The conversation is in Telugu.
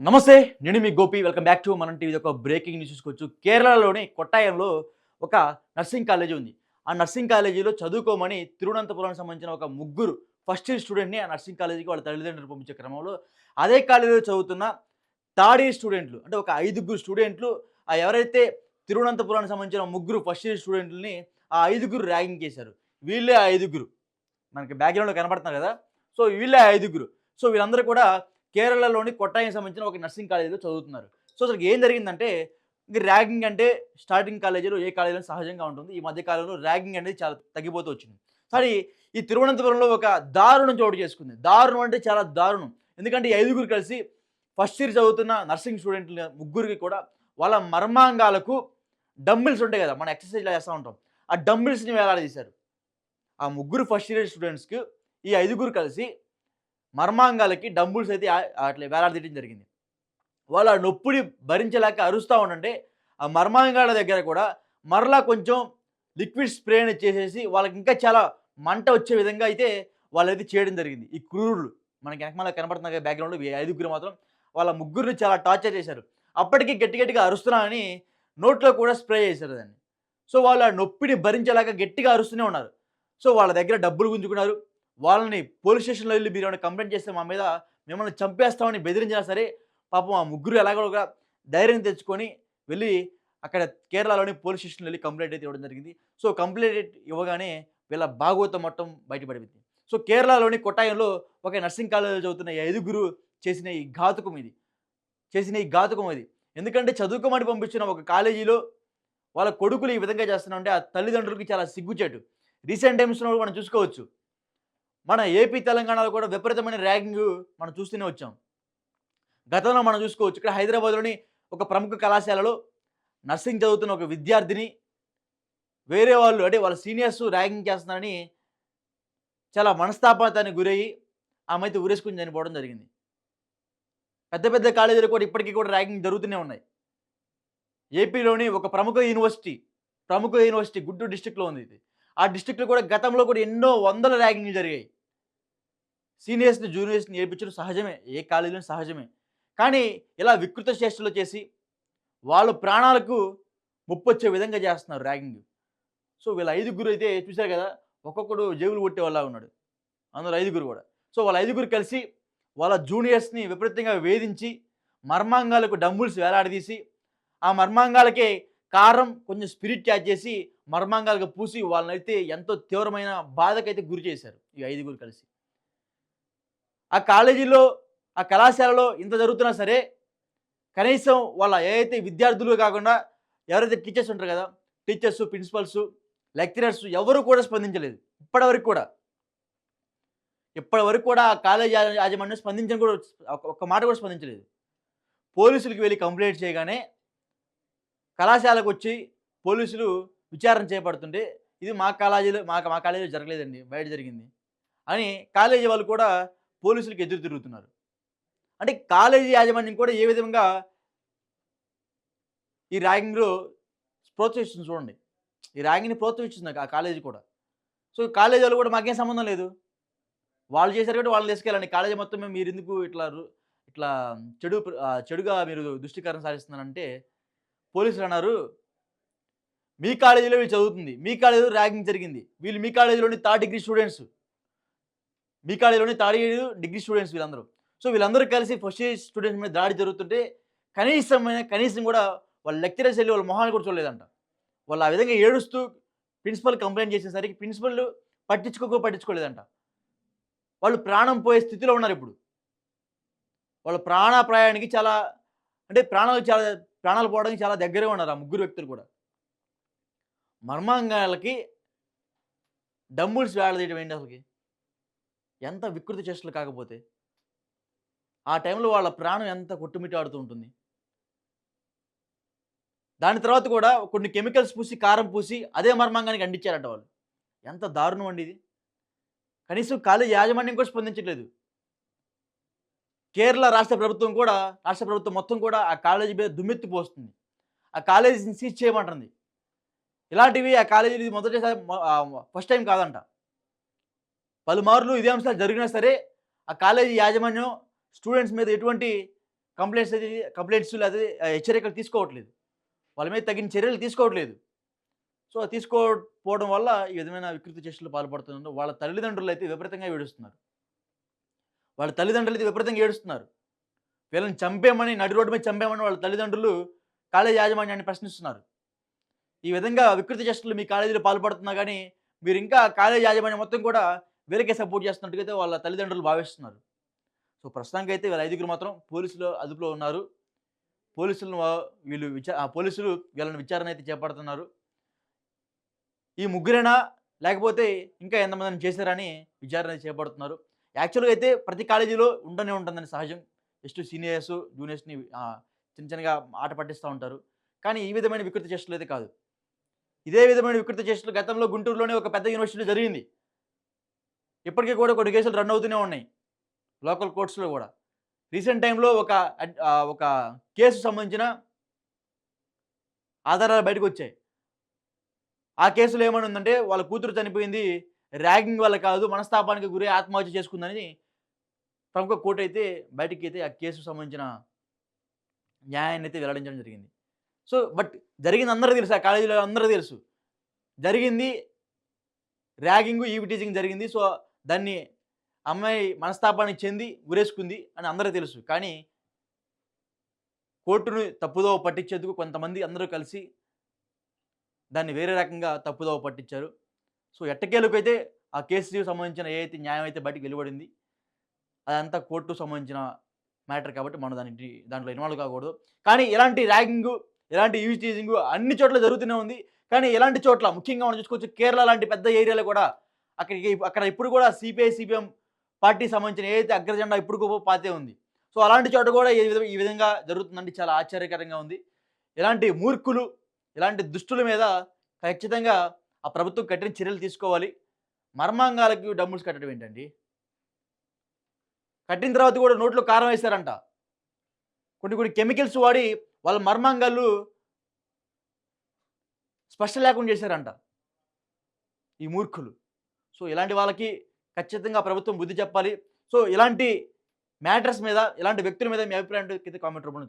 నమస్తే నేను మీ Gopi. Welcome back to Manam TV ఒక బ్రేకింగ్ న్యూస్ చూసుకోవచ్చు. కేరళలోని కొట్టాయంలో ఒక నర్సింగ్ కాలేజీ ఉంది. ఆ నర్సింగ్ కాలేజీలో చదువుకోమని తిరువనంతపురానికి సంబంధించిన ఒక ముగ్గురు ఫస్ట్ ఇయర్ స్టూడెంట్ని ఆ నర్సింగ్ కాలేజీకి వాళ్ళ తల్లిదండ్రులు పంపించే క్రమంలో అదే కాలేజీలో చదువుతున్న థర్డ్ ఇయర్ స్టూడెంట్లు అంటే ఒక ఐదుగురు స్టూడెంట్లు ఆ ఎవరైతే తిరువనంతపురానికి సంబంధించిన ముగ్గురు ఫస్ట్ ఇయర్ స్టూడెంట్లని ఆ ఐదుగురు ర్యాగింగ్ చేశారు. వీళ్ళే ఆ ఐదుగురు. మనకి బ్యాక్గ్రౌండ్లో కనపడుతున్నారు కదా? సో వీళ్ళే ఆ ఐదుగురు. సో వీళ్ళందరూ కూడా కేరళలోని కొట్టాయికి సంబంధించిన ఒక నర్సింగ్ కాలేజీలో చదువుతున్నారు. సో అసలు ఏం జరిగిందంటే ఇంక ర్యాగింగ్ అంటే స్టార్టింగ్ కాలేజీలో ఏ కాలేజీలో సహజంగా ఉంటుంది. ఈ మధ్య కాలంలో ర్యాగింగ్ అనేది చాలా తగ్గిపోతూ వచ్చింది. కానీ ఈ తిరువనంతపురంలో ఒక దారుణం చోటు చేసుకుంది. దారుణం అంటే చాలా దారుణం. ఎందుకంటే ఈ ఐదుగురు కలిసి ఫస్ట్ ఇయర్ చదువుతున్న నర్సింగ్ స్టూడెంట్లు ముగ్గురికి కూడా వాళ్ళ మర్మాంగాలకు డంబిల్స్ ఉంటాయి కదా మనం ఎక్సర్సైజ్లో చేస్తూ ఉంటాం. ఆ డంబిల్స్ని వేలాడదీశారు. ఆ ముగ్గురు ఫస్ట్ ఇయర్ స్టూడెంట్స్కి ఈ ఐదుగురు కలిసి మర్మాంగాలకి డంబుల్స్ అయితే అట్లా వేలాడదీయడం జరిగింది. వాళ్ళు ఆ నొప్పిని భరించలేక అరుస్తూ ఉండంటే ఆ మర్మాంగాల దగ్గర కూడా మరలా కొంచెం లిక్విడ్ స్ప్రే అనేది చేసేసి వాళ్ళకి ఇంకా చాలా మంట వచ్చే విధంగా అయితే వాళ్ళైతే చేయడం జరిగింది. ఈ క్రూరులు మనకి వెనకమాల కనపడుతున్న బ్యాక్గ్రౌండ్లో ఐదుగురు మాత్రం వాళ్ళ ముగ్గురిని చాలా టార్చర్ చేశారు. అప్పటికి గట్టి గట్టిగా అరుస్తున్నామని నోట్లో కూడా స్ప్రే చేశారు దాన్ని. సో వాళ్ళు ఆ నొప్పిని భరించలేక గట్టిగా అరుస్తూనే ఉన్నారు. సో వాళ్ళ దగ్గర డబ్బులు గుంజుకున్నారు. వాళ్ళని పోలీస్ స్టేషన్లో వెళ్ళి మీరు ఏమైనా కంప్లైంట్ చేస్తే మా మీద మిమ్మల్ని చంపేస్తామని బెదిరించినా సరే పాపం ఆ ముగ్గురు ఎలాగో ఒక ధైర్యం తెచ్చుకొని వెళ్ళి అక్కడ కేరళలోని పోలీస్ స్టేషన్లో వెళ్ళి కంప్లైంట్ అయితే ఇవ్వడం జరిగింది. సో కంప్లైంట్ ఇవ్వగానే వీళ్ళ భాగవతం మొత్తం బయటపడింది సో కేరళలోని కొట్టాయంలో ఒక నర్సింగ్ కాలేజీలో చదువుతున్న ఈ ఐదుగురు చేసిన ఈ ఘాతుకం ఇది. చేసిన ఈ ఘాతుకం ఇది. ఎందుకంటే చదువుకోమని పంపించిన ఒక కాలేజీలో వాళ్ళ కొడుకులు ఈ విధంగా చేస్తున్నారంటే ఆ తల్లిదండ్రులకి చాలా సిగ్గుచేటు. రీసెంట్ టైమ్స్లో మనం చూసుకోవచ్చు. మన ఏపీ తెలంగాణలో కూడా విపరీతమైన ర్యాగింగ్ మనం చూస్తూనే వచ్చాం. గతంలో మనం చూసుకోవచ్చు. ఇక్కడ హైదరాబాద్లోని ఒక ప్రముఖ కళాశాలలో నర్సింగ్ చదువుతున్న ఒక విద్యార్థిని వేరే వాళ్ళు అంటే వాళ్ళ సీనియర్స్ ర్యాగింగ్ చేస్తున్నారని చాలా మనస్తాపాతానికి గురయ్యి ఆమె అయితే ఊరేసుకుని చనిపోవడం జరిగింది. పెద్ద పెద్ద కాలేజీలు కూడా ఇప్పటికీ కూడా ర్యాగింగ్ జరుగుతూనే ఉన్నాయి. ఏపీలోని ఒక ప్రముఖ యూనివర్సిటీ ప్రముఖ యూనివర్సిటీ గుంటూరు డిస్టిక్లో ఉంది ఇది. ఆ డిస్టిక్లో కూడా గతంలో కూడా ఎన్నో వందల ర్యాగింగ్లు జరిగాయి. సీనియర్స్ని జూనియర్స్ని నేర్పించడం సహజమే ఏ కాలేజీలో సహజమే. కానీ ఇలా వికృత చేష్టలు చేసి వాళ్ళ ప్రాణాలకు ముప్పొచ్చే విధంగా చేస్తున్నారు ర్యాగింగ్. సో వీళ్ళ ఐదుగురు అయితే చూశారు కదా ఒక్కొక్కడు జేబులు కొట్టే వాళ్ళ ఉన్నాడు. అందులో ఐదుగురు కూడా. సో వాళ్ళ ఐదుగురు కలిసి వాళ్ళ జూనియర్స్ని విపరీతంగా వేధించి మర్మాంగాలకు డంబుల్స్ వేలాడదీసి ఆ మర్మాంగాలకే కారం కొంచెం స్పిరిట్ క్యాచ్ చేసి మర్మాంగాలకు పూసి వాళ్ళనైతే ఎంతో తీవ్రమైన బాధకైతే గురి చేశారు ఈ ఐదుగురు కలిసి. ఆ కాలేజీలో ఆ కళాశాలలో ఇంత జరుగుతున్నా సరే కనీసం వాళ్ళ ఏదైతే విద్యార్థులు కాకుండా ఎవరైతే టీచర్స్ ఉంటారు కదా టీచర్స్ ప్రిన్సిపల్స్ లెక్చరర్స్ ఎవరు కూడా స్పందించలేదు. ఇప్పటివరకు కూడా. ఇప్పటివరకు కూడా ఆ కాలేజ్ యాజమాన్యం స్పందించని కూడా ఒక్క- ఒక్క మాట కూడా స్పందించలేదు. పోలీసులకి వెళ్ళి కంప్లైంట్ చేయగానే కళాశాలకు వచ్చి పోలీసులు విచారణ చేపడుతుంటే ఇది మా కాలేజీలో మా మా కాలేజీలో జరగలేదండి బయట జరిగింది అని కాలేజీ వాళ్ళు కూడా పోలీసులకు ఎదురు తిరుగుతున్నారు. అంటే కాలేజీ యాజమాన్యం కూడా ఏ విధంగా ఈ ర్యాగింగ్లో ప్రోత్సహిస్తుంది చూడండి. ఈ ర్యాగింగ్ని ప్రోత్సహిస్తుంది ఆ కాలేజీ కూడా. సో కాలేజీ వాళ్ళు కూడా మాకేం సంబంధం లేదు. వాళ్ళు చేశారు కాబట్టి వాళ్ళని తీసుకెళ్ళండి. కాలేజీ మొత్తం మేము మీరు ఎందుకు ఇట్లా ఇట్లా చెడు చెడుగా మీరు దృష్టికరణ సాధిస్తున్నారంటే పోలీసులు అన్నారు మీ కాలేజీలో వీళ్ళు చదువుతుంది. మీ కాలేజీలో ర్యాగింగ్ జరిగింది. వీళ్ళు మీ కాలేజీలోని థర్డ్ డిగ్రీ స్టూడెంట్స్. మీ కాలేజీలోని థర్డ్ ఇయర్ డిగ్రీ స్టూడెంట్స్ వీళ్ళందరూ. సో వీళ్ళందరూ కలిసి ఫస్ట్ ఇయర్ స్టూడెంట్స్ మీద దాడి జరుగుతుంటే కనీసం కనీసం కూడా వాళ్ళ లెక్చరర్స్ వెళ్ళి వాళ్ళ మొహాన్ని కూడా చూడలేదంట. వాళ్ళు ఆ విధంగా ఏడుస్తూ ప్రిన్సిపల్ కంప్లైంట్ చేసేసరికి ప్రిన్సిపల్ పట్టించుకోక పట్టించుకోలేదంట. వాళ్ళు ప్రాణం పోయే స్థితిలో ఉన్నారు ఇప్పుడు. వాళ్ళ ప్రాణాప్రాయానికి చాలా అంటే ప్రాణాలు చాలా ప్రాణాలు పోవడానికి చాలా దగ్గరే ఉన్నారు ఆ ముగ్గురు వ్యక్తులు కూడా. మర్మాంగాలకి డంబుల్స్ వేళదీయడం ఏంటి అసలుకి? ఎంత వికృతి చేష్టలు కాకపోతే ఆ టైంలో వాళ్ళ ప్రాణం ఎంత కొట్టుమిటాడుతూ ఉంటుంది. దాని తర్వాత కూడా కొన్ని కెమికల్స్ పూసి కారం పూసి అదే మర్మాంగానికి అండించారట వాళ్ళు. ఎంత దారుణం అండి ఇది. కనీసం కాలేజ్ యాజమాన్యం కూడా స్పందించట్లేదు. కేరళ రాష్ట్ర ప్రభుత్వం కూడా రాష్ట్ర ప్రభుత్వం మొత్తం కూడా ఆ కాలేజీ మీద దుమ్మెత్తిపోస్తుంది ఆ కాలేజీని సీజ్ చేయమంటుంది. ఇలాంటివి ఆ కాలేజీ ఇది మొదటిసారి ఫస్ట్ టైం కాదంట. పలుమార్లు ఇదే అంశాలు జరిగినా సరే ఆ కాలేజీ యాజమాన్యం స్టూడెంట్స్ మీద ఎటువంటి కంప్లైంట్స్ అయితే కంప్లైంట్స్ లేదా హెచ్చరికలు తీసుకోవట్లేదు. వాళ్ళ మీద తగిన చర్యలు తీసుకోవట్లేదు. సో తీసుకోకపోవడం వల్ల ఈ విధమైన వికృతి చేష్టలు పాల్పడుతున్నారు వాళ్ళ తల్లిదండ్రులు అయితే విపరీతంగా ఏడుస్తున్నారు. వాళ్ళ తల్లిదండ్రులు అయితే విపరీతంగా ఏడుస్తున్నారు. వీళ్ళని చంపేమని నడి రోడ్డు మీద చంపేమని వాళ్ళ తల్లిదండ్రులు కాలేజీ యాజమాన్యాన్ని ప్రశ్నిస్తున్నారు. ఈ విధంగా వికృతి చేష్టలు మీ కాలేజీలో పాల్పడుతున్నా కానీ మీరు ఇంకా కాలేజీ యాజమాన్యం మొత్తం కూడా వీళ్ళకే సపోర్ట్ చేస్తున్నట్టుగా అయితే వాళ్ళ తల్లిదండ్రులు భావిస్తున్నారు. సో ప్రస్తుతానికి అయితే వీళ్ళ ఐదుగురు మాత్రం పోలీసులు అదుపులో ఉన్నారు. పోలీసులను వీళ్ళు విచార పోలీసులు వీళ్ళని విచారణ అయితే చేపడుతున్నారు. ఈ ముగ్గురైనా? లేకపోతే ఇంకా ఎంతమందిని చేశారని విచారణ చేపడుతున్నారు. యాక్చువల్గా అయితే ప్రతి కాలేజీలో ఉండనే ఉంటుందని సహజం. జస్ట్ సీనియర్స్ జూనియర్స్ని చిన్న చిన్నగా ఆట పట్టిస్తూ ఉంటారు. కానీ ఈ విధమైన వికృతి చేష్టలు అయితే కాదు. ఇదే విధమైన వికృతి చేష్టలు గతంలో గుంటూరులోనే ఒక పెద్ద యూనివర్సిటీలో జరిగింది. ఇప్పటికీ కూడా కొన్ని కేసులు రన్ అవుతూనే ఉన్నాయి. లోకల్ కోర్ట్స్లో కూడా. రీసెంట్ టైంలో ఒక ఒక కేసు సంబంధించిన ఆధారాలు బయటకు వచ్చాయి. ఆ కేసులో ఏమని ఉందంటే వాళ్ళ కూతురు చనిపోయింది ర్యాగింగ్ వల్ల కాదు మనస్తాపానికి గురి ఆత్మహత్య చేసుకుందని ప్రముఖ కోర్టు అయితే బయటికి అయితే ఆ కేసుకు సంబంధించిన న్యాయాన్ని అయితే వెల్లడించడం జరిగింది. సో బట్ జరిగింది అందరూ తెలుసు ఆ కాలేజీలో అందరూ తెలుసు. జరిగింది ర్యాగింగ్ ఈవిటీజింగ్ జరిగింది. సో దాన్ని అమ్మాయి మనస్తాపానికి చెంది ఉరేసుకుంది అని అందరూ తెలుసు. కానీ కోర్టును తప్పుదోవ పట్టించేందుకు కొంతమంది అందరూ కలిసి దాన్ని వేరే రకంగా తప్పుదోవ పట్టించారు. సో ఎట్టకేలకైతే ఆ కేసుకి సంబంధించిన ఏ అయితే న్యాయం అయితే బయటికి వెలువడింది అదంతా కోర్టు సంబంధించిన మ్యాటర్ కాబట్టి మనం దాని దాంట్లో ఇన్వాల్వ్ కాకూడదు. కానీ ఇలాంటి ర్యాగింగ్ ఇలాంటి యూజ్ టీజింగ్ అన్ని చోట్ల జరుగుతూనే ఉంది. కానీ ఇలాంటి చోట్ల ముఖ్యంగా మనం చూసుకోవచ్చు కేరళ లాంటి పెద్ద ఏరియాలో కూడా అక్కడికి అక్కడ ఇప్పుడు కూడా సిపిఐ సిపిఎం పార్టీకి సంబంధించిన ఏదైతే అగ్రజెండా ఇప్పుడు పాతే ఉంది. సో అలాంటి చోట కూడా ఈ విధంగా ఈ విధంగా జరుగుతుందండి చాలా ఆశ్చర్యకరంగా ఉంది. ఇలాంటి మూర్ఖులు ఇలాంటి దుష్టుల మీద ఖచ్చితంగా ఆ ప్రభుత్వం కఠిన చర్యలు తీసుకోవాలి. మర్మాంగాలకి డబ్బులు కట్టడం ఏంటండి? కట్టిన తర్వాత కూడా నోట్లో కారం వేశారంట. కొన్ని కొన్ని కెమికల్స్ వాడి వాళ్ళ మర్మాంగాలు స్పష్ట లేకుండా చేశారంట. ఈ మూర్ఖులు. సో ఇలాంటి వాళ్ళకి ఖచ్చితంగా ప్రభుత్వం బుద్ధి చెప్పాలి. సో ఇలాంటి మ్యాటర్స్ మీద ఇలాంటి వ్యక్తుల మీద మీ అభిప్రాయం కామెంట్ రూపంలో